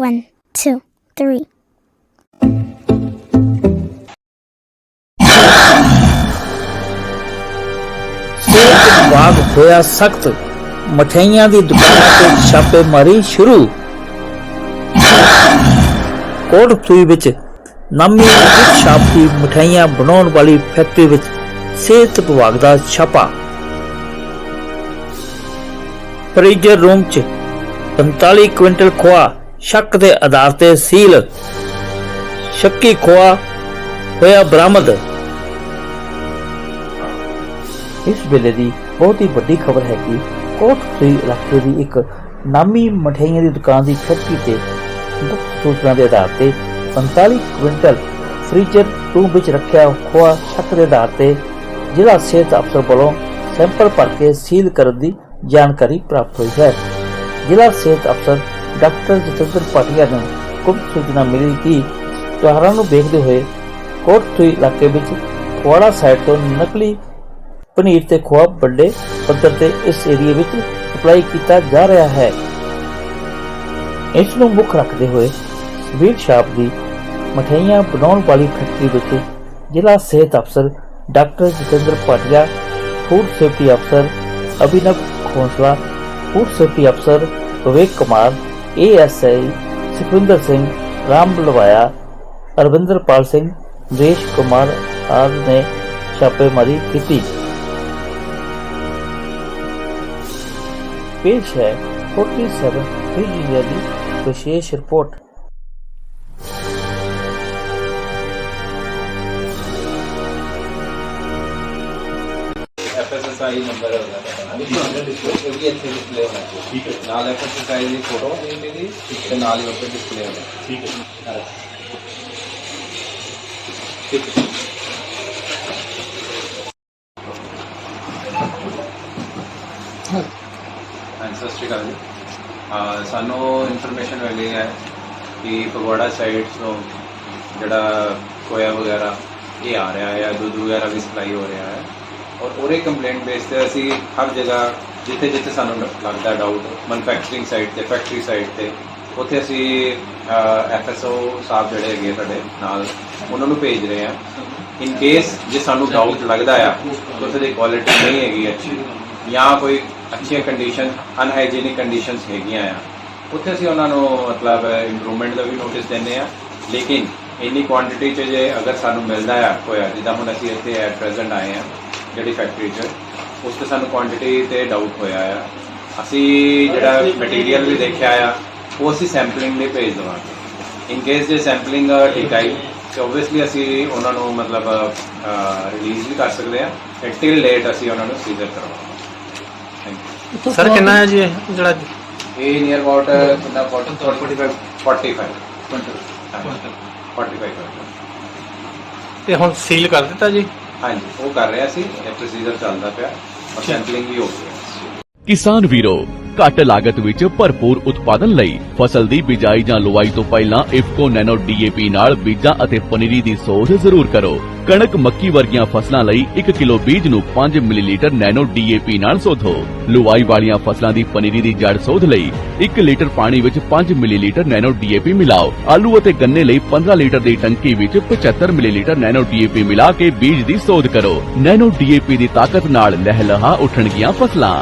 One, two, three. ਸਿਹਤ ਵਿਭਾਗ ਹੋਇਆ ਸਖਤ। ਮਠਿਆਈਆਂ ਦੀ ਦੁਕਾਨਾਂ ਤੇ ਛਾਪੇਮਾਰੀ ਸ਼ੁਰੂ। ਕੋਟਪੁਰੀ ਵਿੱਚ ਨਾਮੀ ਇੱਕ ਸ਼ਾਪ ਮਠਿਆਈਆਂ ਬਣਾਉਣ ਵਾਲੀ ਫੈਕਟਰੀ ਵਿੱਚ ਸਿਹਤ ਵਿਭਾਗ ਦਾ ਛਾਪਾ। ਫਰੀਜ਼ਰ ਰੂਮ 'ਚ 45 ਕੁਇੰਟਲ ਖੋਆ ਸ਼ੱਕ ਦੇ ਆਧਾਰ ਤੇ ਸੀਲ। ਸ਼ੱਕੀ ਖੋਆ ਹੋਇਆ ਬਰਾਮਦ। ਇਸ ਵੇਲੇ ਦੀ ਬਹੁਤ ਹੀ ਵੱਡੀ ਖਬਰ ਹੈ ਕਿ ਕੋਟਪੁਰੀ ਇਲਾਕੇ ਦੀ ਇੱਕ ਨਾਮੀ ਮਠਿਆਈਆਂ ਦੀ ਦੁਕਾਨ ਦੀ ਫੈਕਟਰੀ ਤੇ ਗੁਪਤ ਸੂਚਨਾ ਦੇ ਆਧਾਰ ਤੇ 45 ਕੁਇੰਟਲ ਫ੍ਰੀਜ਼ਰ ਰੂਮ ਵਿੱਚ ਰੱਖਿਆ ਖੋਆ ਸ਼ੱਕ ਦੇ ਆਧਾਰ ਤੇ ਜ਼ਿਲ੍ਹਾ ਸਿਹਤ ਅਫਸਰ ਵੱਲੋਂ ਸੈਂਪਲ ਭਰ ਕੇ ਸੀਲ ਕਰਨ ਦੀ ਜਾਣਕਾਰੀ ਪ੍ਰਾਪਤ ਹੋਈ ਹੈ। ਜ਼ਿਲ੍ਹਾ ਸਿਹਤ ਅਫਸਰ ਡਾਕਟਰ ਜਤਿੰਦਰ ਪਾਟਿਆ ਨੂੰ ਗੁਪਤ ਸੂਚਨਾ ਮਿਲੀ ਕਿ ਤਿਉਹਾਰਾਂ ਨੂੰ ਵੇਖਦੇ ਹੋਏ ਕੋਟਪੁਰੀ ਇਲਾਕੇ ਵਿੱਚ ਖਵਾੜਾ ਸਾਈਡ ਤੋਂ ਨਕਲੀ ਪਨੀਰ ਤੇ ਖੋਆ ਵੱਡੇ ਪੱਧਰ ਤੇ ਇਸ ਏਰੀਆ ਵਿੱਚ ਸਪਲਾਈ ਕੀਤਾ ਜਾ ਰਿਹਾ ਹੈ। ਇਸ ਨੂੰ ਮੁੱਖ ਰੱਖਦੇ ਹੋਏ ਸਵੀਟ ਸ਼ਾਪ ਦੀ ਮਠਿਆਈਆਂ ਬਣਾਉਣ ਵਾਲੀ ਫੈਕਟਰੀ ਵਿੱਚ ਜ਼ਿਲ੍ਹਾ ਸਿਹਤ ਅਫਸਰ doctor Jatinder Patia food safety ਅਫਸਰ ਅਭਿਨਵ ਖੋਸਲਾ, ਫੂਡ ਸੇਫਟੀ ਅਫਸਰ ਵਿਵੇਕ ਕੁਮਾਰ ਏਐਸਆਈ ਸੁਖਵਿੰਦਰ ਸਿੰਘ ਰਾਮ ਬਲਵਾਇਆ ਅਰਵਿੰਦਰਪਾਲ ਸਿੰਘ ਦੇਸ਼ ਕੁਮਾਰ ਆਦਿ ਨੇ ਛਾਪੇਮਾਰੀ ਕੀਤੀ पेश है 47 थ्री इंडिया की विशेष रिपोर्ट ਐਫਐਸਐਸਆਈ ਨੰਬਰ ਹੋਗਾ ਪਤਾ ਨਾ ਇਹ ਵੀ ਇੱਥੇ ਡਿਸਪਲੇ ਹੋਣਾ ਠੀਕ ਹੈ। ਨਾਲ ਐਫਐਸਐਸਆਈ ਦੀ ਫੋਟੋ ਇਹਦੀ ਤੇ ਨਾਲ ਹੀ ਉੱਤੇ ਡਿਸਪਲੇ ਹੋਣਾ ਠੀਕ ਹੈ। ਠੀਕ ਹੈ ਸਤਿ ਸ਼੍ਰੀ ਅਕਾਲ ਜੀ। ਸਾਨੂੰ ਇਨਫੋਰਮੇਸ਼ਨ ਮਿਲੀ ਹੈ ਕਿ ਫਗਵਾੜਾ ਸਾਈਡ ਤੋਂ ਜਿਹੜਾ ਕੋਇਆ ਵਗੈਰਾ ਇਹ ਆ ਰਿਹਾ ਹੈ ਦੁੱਧ ਵਗੈਰਾ ਵੀ ਸਪਲਾਈ ਹੋ ਰਿਹਾ ਹੈ। ਔਰ ਉਹਦੇ ਕੰਪਲੇਂਟ ਬੇਸ ਤੇ ਅਸੀਂ ਹਰ ਜਗ੍ਹਾ ਜਿੱਥੇ ਜਿੱਥੇ ਸਾਨੂੰ ਲੱਗਦਾ ਡਾਊਟ ਮੈਨੂਫੈਕਚਰਿੰਗ ਸਾਈਟ ਤੇ ਫੈਕਟਰੀ ਸਾਈਟ ਤੇ, ਉੱਥੇ ਅਸੀਂ ਐਫਐਸਓ ਸਾਹਿਬ ਜਿਹੜੇ ਹੈਗੇ ਸਾਡੇ ਨਾਲ, ਉਹਨਾਂ ਨੂੰ ਭੇਜ ਰਹੇ ਹਾਂ। ਇਨ ਕੇਸ ਜੇ ਸਾਨੂੰ ਡਾਊਟ ਲੱਗਦਾ ਆ ਉੱਥੇ ਦੀ ਕੁਆਲਿਟੀ ਨਹੀਂ ਹੈਗੀ ਅੱਛੀ, ਜਾਂ ਕੋਈ ਅੱਛੀਆਂ ਕੰਡੀਸ਼ਨ ਅਨਹਾਈਜੀਨਿਕ ਕੰਡੀਸ਼ਨਸ ਹੈਗੀਆਂ ਆ, ਉੱਥੇ ਅਸੀਂ ਉਹਨਾਂ ਨੂੰ ਮਤਲਬ ਇੰਪਰੂਵਮੈਂਟ ਦਾ ਵੀ ਨੋਟਿਸ ਦਿੰਦੇ ਆ ਲੇਕਿਨ ਇੰਨੀ ਕੁਆਂਟੀਟੀ ਚ ਜੇ ਅਗਰ ਸਾਨੂੰ ਮਿਲਦਾ ਆ ਹੋਇਆ, ਜਿੱਦਾਂ ਹੁਣ ਅਸੀਂ ਇੱਥੇ ਐਟ ਪ੍ਰੈਜ਼ੈਂਟ ਆਏ ਆ ਜਿਹੜੀ ਫੈਕਟਰੀ 'ਚ ਉਸ ਤੇ ਸਾਨੂੰ ਕੁਆਂਟੀਟੀ ਤੇ ਡਾਊਟ ਹੋਇਆ ਆ। ਅਸੀਂ ਜਿਹੜਾ ਮਟੀਰੀਅਲ ਵੀ ਦੇਖਿਆ ਆ ਉਹ ਅਸੀਂ ਸੈਂਪਲਿੰਗ ਲਈ ਭੇਜ ਦੇਵਾਂਗੇ। ਇਨ ਕੇਸ ਜੇ ਸੈਂਪਲਿੰਗ ਠੀਕ ਆਈ ਤੇ ਓਬਵੀਅਸਲੀ ਅਸੀਂ ਉਹਨਾਂ ਨੂੰ ਮਤਲਬ ਰਿਲੀਜ਼ ਵੀ ਕਰ ਸਕਦੇ ਆ। ਟਿਲ ਲੇਟ ਅਸੀਂ ਉਹਨਾਂ ਨੂੰ ਸੀਜ਼ਰ ਕਰਵਾਵਾਂਗੇ। ਸਰ ਕਿੰਨਾ ਹੈ ਜੀ ਇਹ ਜਿਹੜਾ ਇਹ ਨੀਅਰ ਅਬਾਊਟ ਕਿੰਨਾ? 45 45 45 45 ਤੇ ਹੁਣ ਸੀਲ ਕਰ ਦਿੱਤਾ ਜੀ? ਹਾਂਜੀ, ਉਹ ਕਰ ਰਿਹਾ ਸੀ, ਇਹ ਪ੍ਰੋਸੀਜਰ ਚੱਲਦਾ ਪਿਆ ਔਰ ਸੈਂਪਲਿੰਗ ਵੀ ਹੋ ਗਈ ਕਿਸਾਨ ਵੀਰੋ ਘੱਟ ਲਾਗਤ ਵਿੱਚ ਭਰਪੂਰ ਉਤਪਾਦਨ ਲਈ ਫਸਲ ਦੀ ਬਿਜਾਈ ਜਾਂ ਲੁਵਾਈ ਤੋਂ ਪਹਿਲਾਂ ਇਫਕੋ ਨੈਨੋ ਡੀਏਪੀ ਨਾਲ ਬੀਜਾਂ ਅਤੇ ਪਨੀਰੀ ਦੀ ਸੋਧ ਜ਼ਰੂਰ ਕਰੋ। ਕਣਕ ਮੱਕੀ ਵਰਗੀਆਂ ਫਸਲਾਂ ਲਈ 1 ਕਿਲੋ ਬੀਜ ਨੂੰ 5 ਮਿਲੀਲੀਟਰ ਨੈਨੋ ਡੀਏਪੀ ਨਾਲ ਸੋਧੋ। ਲੁਵਾਈ ਵਾਲੀਆਂ ਫਸਲਾਂ ਦੀ ਪਨੀਰੀ ਦੀ ਜੜ ਸੋਧ ਲਈ 1 ਲੀਟਰ ਪਾਣੀ ਵਿੱਚ 5 ਮਿਲੀਲੀਟਰ ਨੈਨੋ ਡੀਏਪੀ ਮਿਲਾਓ। ਆਲੂ ਅਤੇ ਗੰਨੇ ਲਈ 15 ਲੀਟਰ ਦੀ ਟੰਕੀ ਵਿੱਚ 75 ਮਿਲੀਲੀਟਰ ਨੈਨੋ ਡੀਏਪੀ ਮਿਲਾ ਕੇ ਬੀਜ ਦੀ ਸੋਧ ਕਰੋ। ਨੈਨੋ ਡੀਏਪੀ ਦੀ ਤਾਕਤ ਨਾਲ ਲਹਿਲਹਾ ਉੱਠਣਗੀਆਂ ਫਸਲਾਂ।